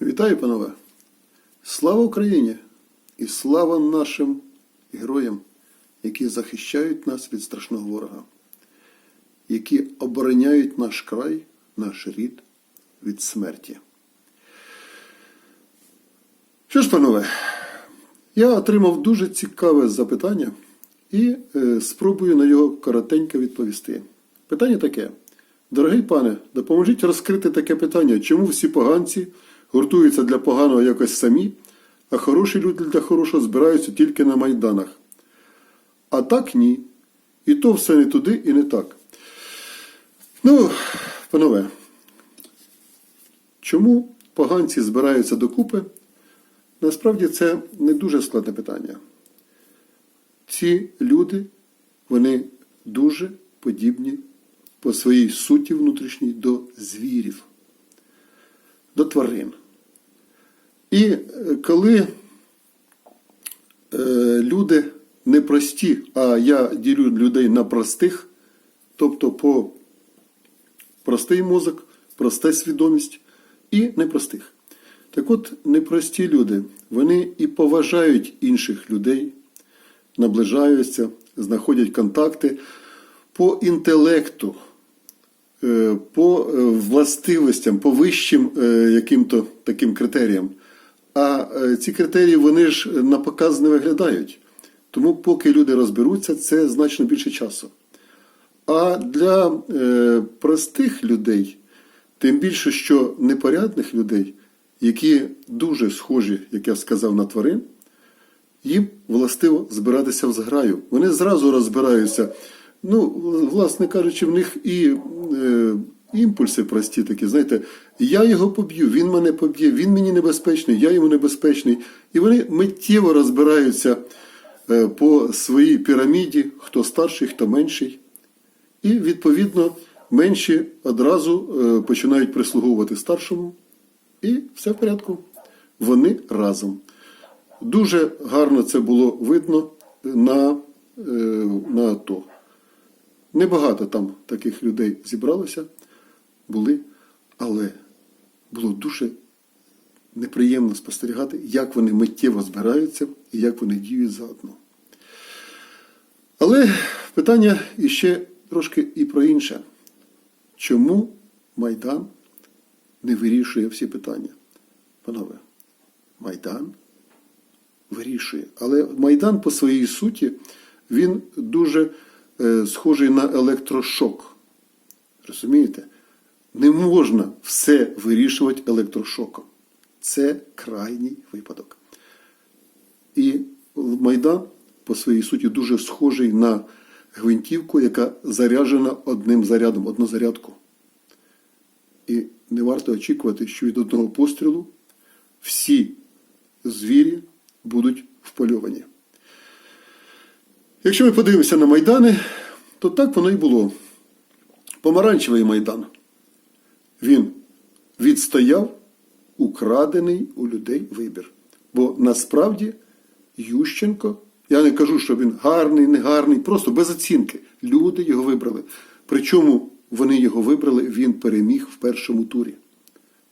Вітаю, панове! Слава Україні і слава нашим героям, які захищають нас від страшного ворога, які обороняють наш край, наш рід від смерті. Що ж, панове, я отримав дуже цікаве запитання і е, спробую на його коротенько відповісти. Питання таке. Дорогий пане, допоможіть розкрити таке питання, чому всі поганці гуртуються для поганого якось самі, а хороші люди для хорошого збираються тільки на майданах. А так ні. І то все не туди і не так. Ну, панове, чому поганці збираються докупи? Насправді це не дуже складне питання. Ці люди, вони дуже подібні по своїй суті внутрішній до звірів, до тварин. І е, коли е, люди не прості, а я ділю людей на простих, тобто по простий мозок, проста свідомість і непростих. Так от, непрості люди, вони і поважають інших людей, наближаються, знаходять контакти по інтелекту, по е, властивостям, по вищим е, яким-то таким критеріям. А е, ці критерії вони ж на показ не виглядають. Тому, поки люди розберуться, це значно більше часу. А для е, простих людей, тим більше, що непорядних людей, які дуже схожі, як я сказав, на тварин, їм властиво збиратися в зграю. Вони зразу розбираються. Ну, власне кажучи, в них і е, імпульси прості такі, знаєте, я його поб'ю, він мене поб'є, він мені небезпечний, я йому небезпечний. І вони миттєво розбираються е, по своїй піраміді, хто старший, хто менший. І, відповідно, менші одразу е, починають прислуговувати старшому, і все в порядку. Вони разом. Дуже гарно це було видно на, е, на АТО. Небагато там таких людей зібралося, були, але було дуже неприємно спостерігати, як вони миттєво збираються і як вони діють заодно. Але питання іще трошки і про інше. Чому Майдан не вирішує всі питання? Панове, Майдан вирішує. Але Майдан по своїй суті він дуже схожий на електрошок. Розумієте? Не можна все вирішувати електрошоком. Це крайній випадок. І Майдан по своїй суті дуже схожий на гвинтівку, яка заряджена одним зарядом, однозарядку. І не варто очікувати, що від одного пострілу всі звірі Якщо ми подивимося на Майдани, то так воно і було. Помаранчевий Майдан. Він відстояв украдений у людей вибір. Бо насправді Ющенко, я не кажу, що він гарний, негарний, просто без оцінки. Люди його вибрали. Причому вони його вибрали, він переміг в першому турі.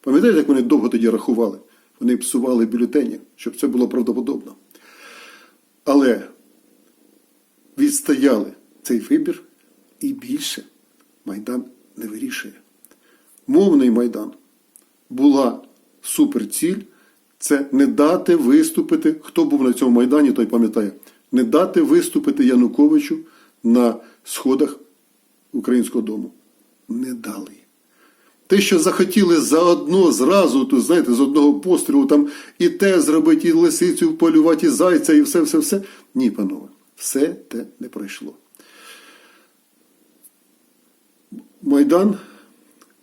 Пам'ятаєте, як вони довго тоді рахували? Вони псували бюлетені, щоб це було правдоподобно. Але відстояли цей вибір і більше Майдан не вирішує. Мовний Майдан була суперціль це не дати виступити, хто був на цьому Майдані, той пам'ятає, не дати виступити Януковичу на сходах Українського дому. Не дали. Те, що захотіли заодно, зразу, то, знаєте, з одного пострілу там і те зробити, і лисицю полювати, і зайця, і все-все-все. Ні, панове, все те не пройшло. Майдан,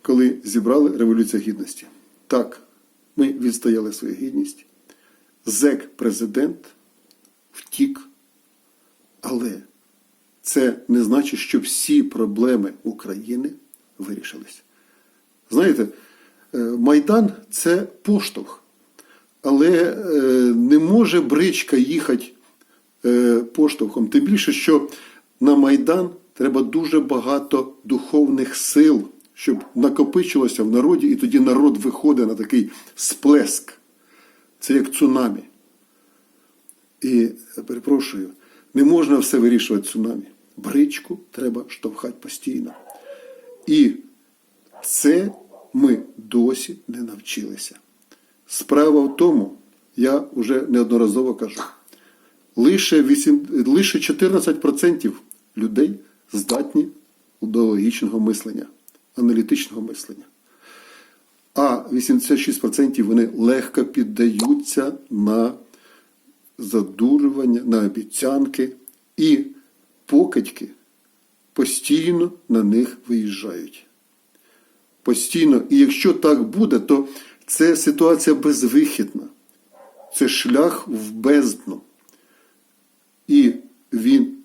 коли зібрали Революція Гідності. Так, ми відстояли свою гідність. Зек президент втік, але це не значить, що всі проблеми України вирішились. Знаєте, е, Майдан це поштовх, але е, не може бричка їхати поштовхом. Тим більше, що на Майдан треба дуже багато духовних сил, щоб накопичилося в народі, і тоді народ виходить на такий сплеск. Це як цунамі. І перепрошую, не можна все вирішувати цунамі. Бричку треба штовхати постійно. І це ми досі не навчилися. Справа в тому, я вже неодноразово кажу, лише, 8, лише 14% людей здатні до логічного мислення, аналітичного мислення. А 86% вони легко піддаються на задурювання, на обіцянки і покидьки постійно на них виїжджають. Постійно. І якщо так буде, то це ситуація безвихідна. Це шлях в бездну.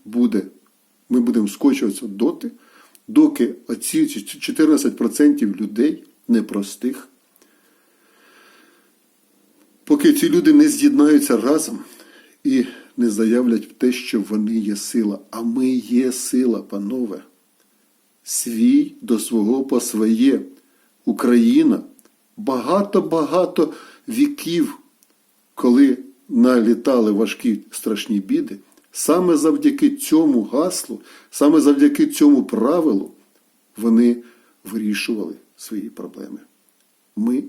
Буде, ми будемо скочуватися доти, доки оці 14% людей непростих, поки ці люди не з'єднаються разом і не заявлять те, що вони є сила. А ми є сила, панове. Свій до свого по своє. Україна багато-багато віків, коли налітали важкі страшні біди, саме завдяки цьому гаслу, саме завдяки цьому правилу, вони вирішували свої проблеми. Ми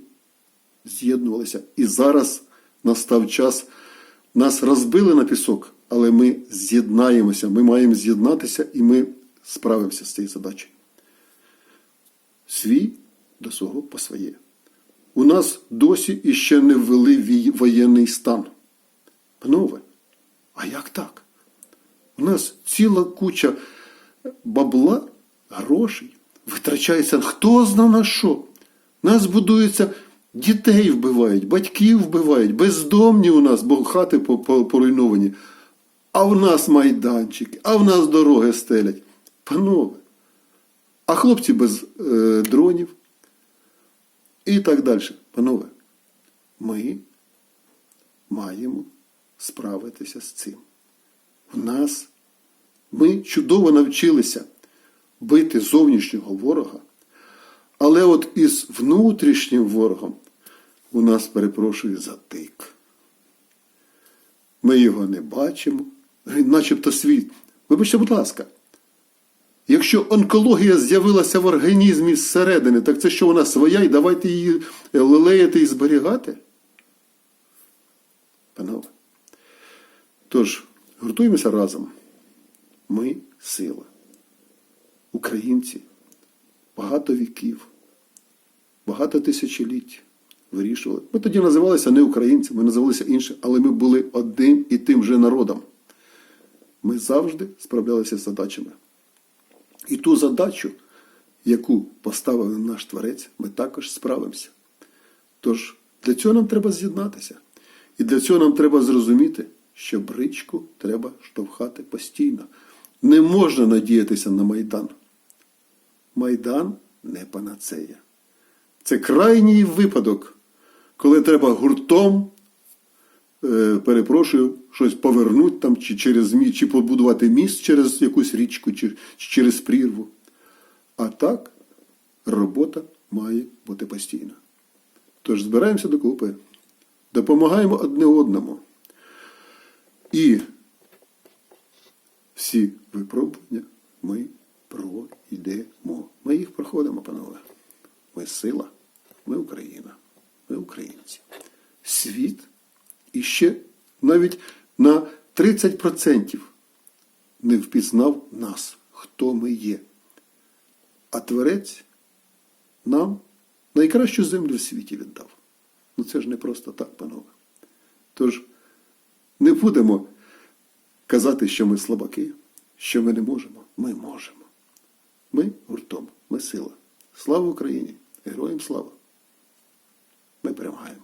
з'єднувалися. І зараз настав час. Нас розбили на пісок, але ми з'єднаємося. Ми маємо з'єднатися і ми справимося з цією задачею. Свій до свого по своє. У нас досі іще не ввели воєнний стан. Панове, а як так? Нас ціла куча бабла, грошей витрачається хто зна на що. Нас будується, дітей вбивають, батьків вбивають, бездомні у нас, бо хати по- по- поруйновані. А в нас майданчики, а в нас дороги стелять. Панове, а хлопці без е, дронів і так далі. Панове, ми маємо справитися з цим. У нас ми чудово навчилися бити зовнішнього ворога, але от із внутрішнім ворогом у нас, перепрошую, затик. Ми його не бачимо, він начебто світ. Вибачте, будь ласка, якщо онкологія з'явилася в організмі зсередини, так це що вона своя, і давайте її лелеяти і зберігати? Панове. Тож, гуртуємося разом. Ми сила. Українці багато віків, багато тисячоліть вирішували. Ми тоді називалися не українці, ми називалися інші, але ми були одним і тим же народом. Ми завжди справлялися з задачами. І ту задачу, яку поставив наш творець, ми також справимося. Тож для цього нам треба з'єднатися. І для цього нам треба зрозуміти, що бричку треба штовхати постійно. Не можна надіятися на Майдан. Майдан не панацея. Це крайній випадок, коли треба гуртом, е, перепрошую, щось повернути там, чи через чи побудувати міст через якусь річку, чи, через прірву. А так робота має бути постійна. Тож збираємося докупи, допомагаємо одне одному. І всі випробування ми пройдемо. Ми їх проходимо, панове. Ми сила, ми Україна, ми українці. Світ іще навіть на 30% не впізнав нас, хто ми є. А Творець нам найкращу землю в світі віддав. Ну це ж не просто так, панове. Тож не будемо казати, що ми слабаки, що ми не можемо. Ми можемо. Ми гуртом, ми сила. Слава Україні! Героям слава! Ми перемагаємо.